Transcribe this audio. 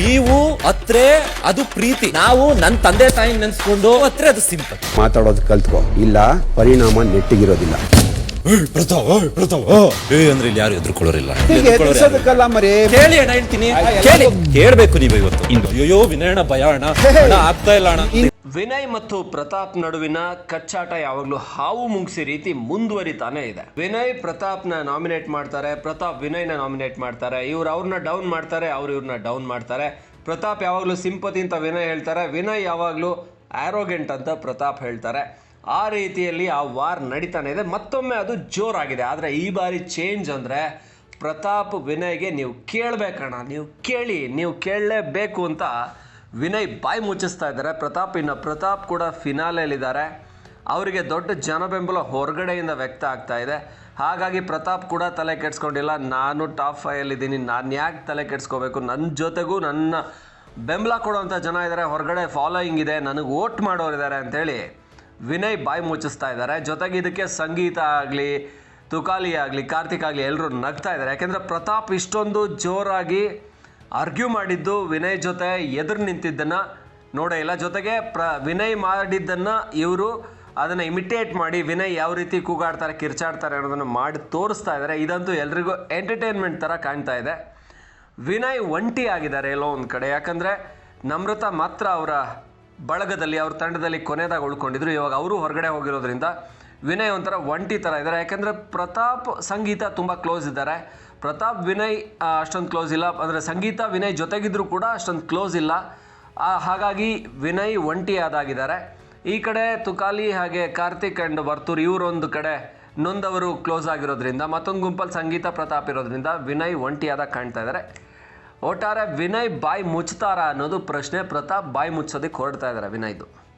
ನೀವು ಅತ್ರೆ ಅದು ಪ್ರೀತಿ. ನಾವು ನನ್ನ ತಂದೆ ತಾಯಿ ನೆನ್ಸ್ಕೊಂಡು ಅತ್ರೆ ಅದು ಸಿಂಪಲ್. ಮಾತಾಡೋದು ಕಲ್ತ್ಕೋ. ಇಲ್ಲ ಪರಿಣಾಮ ನೆಟ್ಟಿಗಿರೋದಿಲ್ಲ. ಅಂದ್ರೆ ಇಲ್ಲಿ ಯಾರು ಎದುರ್ಕೊಳ್ಳೋರಿಲ್ಲ. ಮರಿ. ಕೇಳಿ ಅಣ್ಣ ಹೇಳ್ತೀನಿ. ಕೇಳಿ. ಕೇಳ್ಬೇಕು ನೀವು ಇವತ್ತು. ಅಯ್ಯೋ ವಿನಯಣ ಭಯ ಅಣ್ಣ ಅಣ್ಣ, ಆಗ್ತಾ ಇಲ್ಲ ಅಣ್ಣ. ವಿನಯ್ ಮತ್ತು ಪ್ರತಾಪ್ ನಡುವಿನ ಕಚ್ಚಾಟ ಯಾವಾಗಲೂ ಹಾವು ಮುಂಗಿಸಿ ರೀತಿ ಮುಂದುವರಿತಾನೆ ಇದೆ. ವಿನಯ್ ಪ್ರತಾಪ್ನ ನಾಮಿನೇಟ್ ಮಾಡ್ತಾರೆ, ಪ್ರತಾಪ್ ವಿನಯ್ನ ನಾಮಿನೇಟ್ ಮಾಡ್ತಾರೆ, ಇವ್ರು ಅವ್ರನ್ನ ಡೌನ್ ಮಾಡ್ತಾರೆ, ಅವ್ರು ಇವ್ರನ್ನ ಡೌನ್ ಮಾಡ್ತಾರೆ. ಪ್ರತಾಪ್ ಯಾವಾಗಲೂ ಸಿಂಪತಿ ಅಂತ ವಿನಯ್ ಹೇಳ್ತಾರೆ, ವಿನಯ್ ಯಾವಾಗಲೂ ಆರೋಗೆಂಟ್ ಅಂತ ಪ್ರತಾಪ್ ಹೇಳ್ತಾರೆ. ಆ ರೀತಿಯಲ್ಲಿ ಆ ವಾರ್ ನಡೀತಾನೆ ಇದೆ. ಮತ್ತೊಮ್ಮೆ ಅದು ಜೋರಾಗಿದೆ. ಆದರೆ ಈ ಬಾರಿ ಚೇಂಜ್ ಅಂದರೆ ಪ್ರತಾಪ್ ವಿನಯ್ಗೆ ನೀವು ಕೇಳಬೇಕಣ್ಣ, ನೀವು ಕೇಳಿ, ನೀವು ಕೇಳಲೇಬೇಕು ಅಂತ ವಿನಯ್ ಬಾಯಿ ಮುಚ್ಚಿಸ್ತಾ ಇದ್ದಾರೆ. ಪ್ರತಾಪ್, ಇನ್ನು ಪ್ರತಾಪ್ ಕೂಡ ಫಿನಾಲೆಯಲ್ಲಿದ್ದಾರೆ ಅವರಿಗೆ ದೊಡ್ಡ ಜನಬೆಂಬಲ ಹೊರಗಡೆಯಿಂದ ವ್ಯಕ್ತ ಆಗ್ತಾ ಇದೆ. ಹಾಗಾಗಿ ಪ್ರತಾಪ್ ಕೂಡ ತಲೆ ಕೆಡ್ಸ್ಕೊಂಡಿಲ್ಲ. ನಾನು ಟಾಪ್ ಫೈಯಲ್ಲಿದ್ದೀನಿ ನಾನು ಯಾಕೆ ತಲೆ ಕೆಡ್ಸ್ಕೋಬೇಕು? ನನ್ನ ಜೊತೆಗೂ ನನ್ನ ಬೆಂಬಲ ಕೊಡುವಂಥ ಜನ ಇದ್ದಾರೆ. ಹೊರಗಡೆ ಫಾಲೋಯಿಂಗ್ ಇದೆ. ನನಗೆ ವೋಟ್ ಮಾಡೋರಿದ್ದಾರೆ ಅಂಥೇಳಿ ವಿನಯ್ ಬಾಯಿ ಮುಚ್ಚಿಸ್ತಾ ಇದ್ದಾರೆ. ಜೊತೆಗೆ ಇದಕ್ಕೆ ಸಂಗೀತ ಆಗಲಿ, ತುಕಾಲಿ ಆಗಲಿ, ಕಾರ್ತಿಕ್ ಆಗಲಿ ಎಲ್ಲರೂ ನಗ್ತಾ ಇದ್ದಾರೆ. ಯಾಕೆಂದರೆ ಪ್ರತಾಪ್ ಇಷ್ಟೊಂದು ಜೋರಾಗಿ ಆರ್ಗ್ಯೂ ಮಾಡಿದ್ದು ವಿನಯ್ ಜೊತೆ ಎದುರು ನಿಂತಿದ್ದನ್ನು ನೋಡೇ ಇಲ್ಲ. ಜೊತೆಗೆ ಪ್ರ, ವಿನಯ್ ಮಾಡಿದ್ದನ್ನು ಇವರು ಅದನ್ನು ಇಮಿಟೇಟ್ ಮಾಡಿ ವಿನಯ್ ಯಾವ ರೀತಿ ಕೂಗಾಡ್ತಾರೆ, ಕಿರ್ಚಾಡ್ತಾರೆ ಅನ್ನೋದನ್ನು ಮಾಡಿ ತೋರಿಸ್ತಾ ಇದ್ದಾರೆ ಇದಂತೂ ಎಲ್ರಿಗೂ ಎಂಟರ್ಟೈನ್ಮೆಂಟ್ ಥರ ಕಾಣ್ತಾ ಇದೆ. ವಿನಯ್ ಒಂಟಿ ಆಗಿದ್ದಾರೆ ಎಲ್ಲೋ ಒಂದು ಕಡೆ. ಯಾಕಂದರೆ ನಮ್ರತ ಮಾತ್ರ ಅವರ ಬಳಗದಲ್ಲಿ, ಅವ್ರ ತಂಡದಲ್ಲಿ ಕೊನೆದಾಗ ಉಳ್ಕೊಂಡಿದ್ರು. ಇವಾಗ ಅವರು ಹೊರಗಡೆ ಹೋಗಿರೋದ್ರಿಂದ ವಿನಯ್ ಒಂಥರ ಒಂಟಿ ಥರ ಇದ್ದಾರೆ. ಯಾಕೆಂದರೆ ಪ್ರತಾಪ್, ಸಂಗೀತ ತುಂಬ ಕ್ಲೋಸ್ ಇದ್ದಾರೆ. ಪ್ರತಾಪ್, ವಿನಯ್ ಅಷ್ಟೊಂದು ಕ್ಲೋಸ್ ಇಲ್ಲ. ಅಂದರೆ ಸಂಗೀತ, ವಿನಯ್ ಜೊತೆಗಿದ್ರೂ ಕೂಡ ಅಷ್ಟೊಂದು ಕ್ಲೋಸ್ ಇಲ್ಲ. ಹಾಗಾಗಿ ವಿನಯ್ ಒಂಟಿ ಆದಾಗಿದ್ದಾರೆ. ಈ ಕಡೆ ತುಕಾಲಿ ಹಾಗೆ ಕಾರ್ತಿಕ್ ಆ್ಯಂಡ್ ವರ್ತೂರ್ ಇವರೊಂದು ಕಡೆ ನೊಂದವರು ಕ್ಲೋಸ್ ಆಗಿರೋದ್ರಿಂದ, ಮತ್ತೊಂದು ಗುಂಪಲ್ಲಿ ಸಂಗೀತ, ಪ್ರತಾಪ್ ಇರೋದ್ರಿಂದ ವಿನಯ್ ಒಂಟಿಯಾದ ಕಾಣ್ತಾ ಇದ್ದಾರೆ. ಒಟ್ಟಾರೆ ವಿನಯ್ ಬಾಯಿ ಮುಚ್ತಾರ ಅನ್ನೋದು ಪ್ರಶ್ನೆ. ಪ್ರತಾಪ್ ಬಾಯಿ ಮುಚ್ಚೋದಕ್ಕೆ ಹೊರಡ್ತಾ ಇದ್ದಾರೆ ವಿನಯ್ದು.